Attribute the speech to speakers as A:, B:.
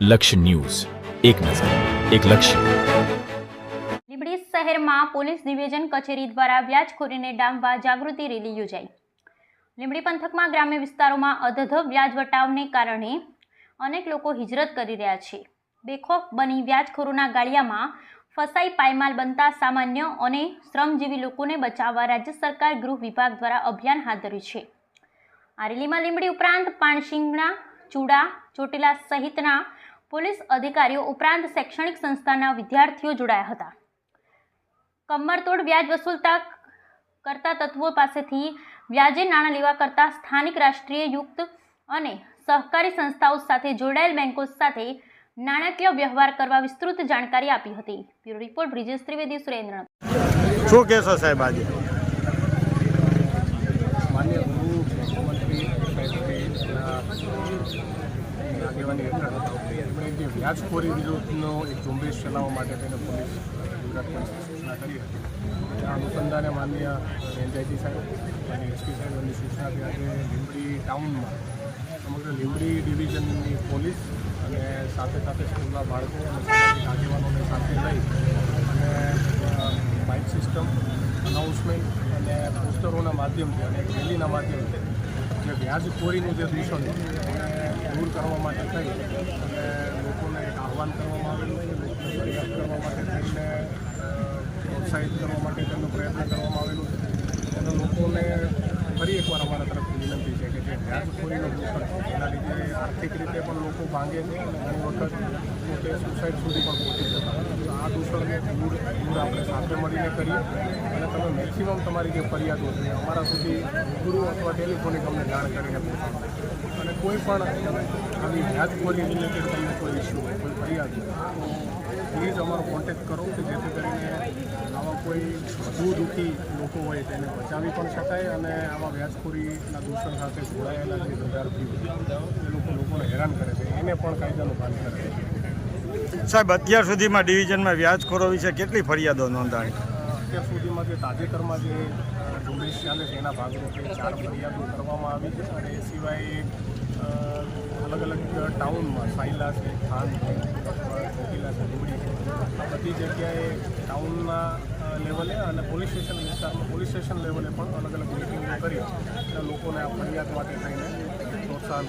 A: લક્ષ્ય ન્યૂઝ. એક નજર, એક લક્ષ્ય.
B: લીંબડી શહેરમાં પોલીસ ડિવિઝન કચેરી દ્વારા વ્યાજખોરીને ડામવા જાગૃતિ રેલી યોજાઈ. લીંબડી પંથકમાં ગ્રામ્ય વિસ્તારોમાં અધધ વ્યાજ વટાવને કારણે અનેક લોકો હિજરત કરી રહ્યા છે. બેખોફ બની વ્યાજખોરોના ગાળિયામાં ફસાઈ પાયમાલ બનતા સામાન્ય અને શ્રમજીવી લોકોને બચાવવા રાજ્ય સરકાર ગૃહ વિભાગ દ્વારા અભિયાન હાથ ધર્યું છે. આ રેલીમાં લીંબડી ઉપરાંત પાણશીંગણા ચૂડા, ચોટીલા સહિતના પોલીસ અધિકારીઓ ઉપરાંત શૈક્ષણિક સંસ્થાના વિદ્યાર્થીઓ જોડાયા હતા. કમરતોડ વ્યાજ વસૂલતા કરતા તત્વો પાસેથી વ્યાજે નાણાં લેવા કરતા સ્થાનિક રાષ્ટ્રીય યુક્ત અને સહકારી સંસ્થાઓ સાથે જોડાયેલ બેન્કો સાથે નાણાકીય વ્યવહાર કરવા વિસ્તૃત જાણકારી આપી હતી. બ્યુરો રિપોર્ટ બ્રિજેશ ત્રિવેદી સુરેન્દ્ર
C: શું કહેશો સાહેબ આજે
D: માન્ય ગૃહ મુખ્યમંત્રી સાહેબશ્રીના આગેવાની હેઠળ એમણે જે વ્યાજખોરી વિરુદ્ધનો એક ઝુંબેશ ચલાવવા માટે તેને પોલીસ ગુજરાત પોલીસને સૂચના કરી હતી. આ અનુસંધાને માન્ય એનઆઈટી સાહેબ અને એસપી સાહેબ એમની સૂચનાથી આજે લીંબડી ટાઉનમાં સમગ્ર લીંબડી ડિવિઝનની પોલીસ અને સાથે સાથે સ્કૂલના બાળકો અને આગેવાનોને સાથે લઈ અને માઇક સિસ્ટમ અનાઉન્સમેન્ટ અને પોસ્ટરોના માધ્યમથી અને રેલીના માધ્યમથી જે વ્યાજખોરીનું જે દૂષણ દૂર કરવા માટે થઈ અને લોકોને એક આહવાન કરવામાં આવેલું છે ફરિયાદ કરવા માટે થઈને પ્રોત્સાહિત કરવા માટે તેમનો પ્રયત્ન કરવામાં આવેલો છે અને લોકોને ફરી એકવાર અમારા તરફથી વિનંતી છે કે જે વ્યાજખોરીનું દૂષણ છે એના લીધે આર્થિક રીતે પણ લોકો ભાંગે છે અને ઘણી વખત પોતે સુસાઇડ સુધી પણ પહોંચી જતા. આ દૂષણને દૂર દૂર આપણે સાથે મળીને કરીએ અને તમે મેક્સિમમ તમારી જે ફરિયાદો છે, અમારા સુધી ગુરુ અથવા ટેલિફોનિક અમને જાણ કરીને પહોંચાડો કોઈ પણ આવી વ્યાજખોરી રિલેટેડ તમને કોઈ ઇસ્યુ હોય, કોઈ ફરિયાદ હોય તો પ્લીઝ અમારો કોન્ટેક્ટ કરો કે જેથી કરીને આવા કોઈ વધુ દુઃખી લોકો હોય તેને બચાવી પણ શકાય અને આવા વ્યાજખોરીના દૂષણ સાથે જોડાયેલા જે વિદ્યાર્થીઓ એ લોકો લોકોને હેરાન કરે છે. એને પણ કાયદાનું ભાન કરે
C: સાહેબ, અત્યાર સુધીમાં ડિવિઝનમાં વ્યાજખોરો વિશે કેટલી ફરિયાદો નોંધાણી
D: અત્યાર સુધીમાં જે તાજેતરમાં જે ઝુંબેશ ચાલે છે, એના ભાગરૂપે ચાર ફરિયાદો કરવામાં આવી છે અને એ સિવાય અલગ અલગ ટાઉનમાં સાયલા છે, ખાન છે ચોટીલા છે લીમડી છે આ બધી જગ્યાએ ટાઉનના લેવલે અને પોલીસ સ્ટેશન વિસ્તારમાં, પોલીસ સ્ટેશન લેવલે પણ અલગ અલગ મિટિંગો કરી લોકોને આ ફરિયાદ માટે થઈને પ્રોત્સાહન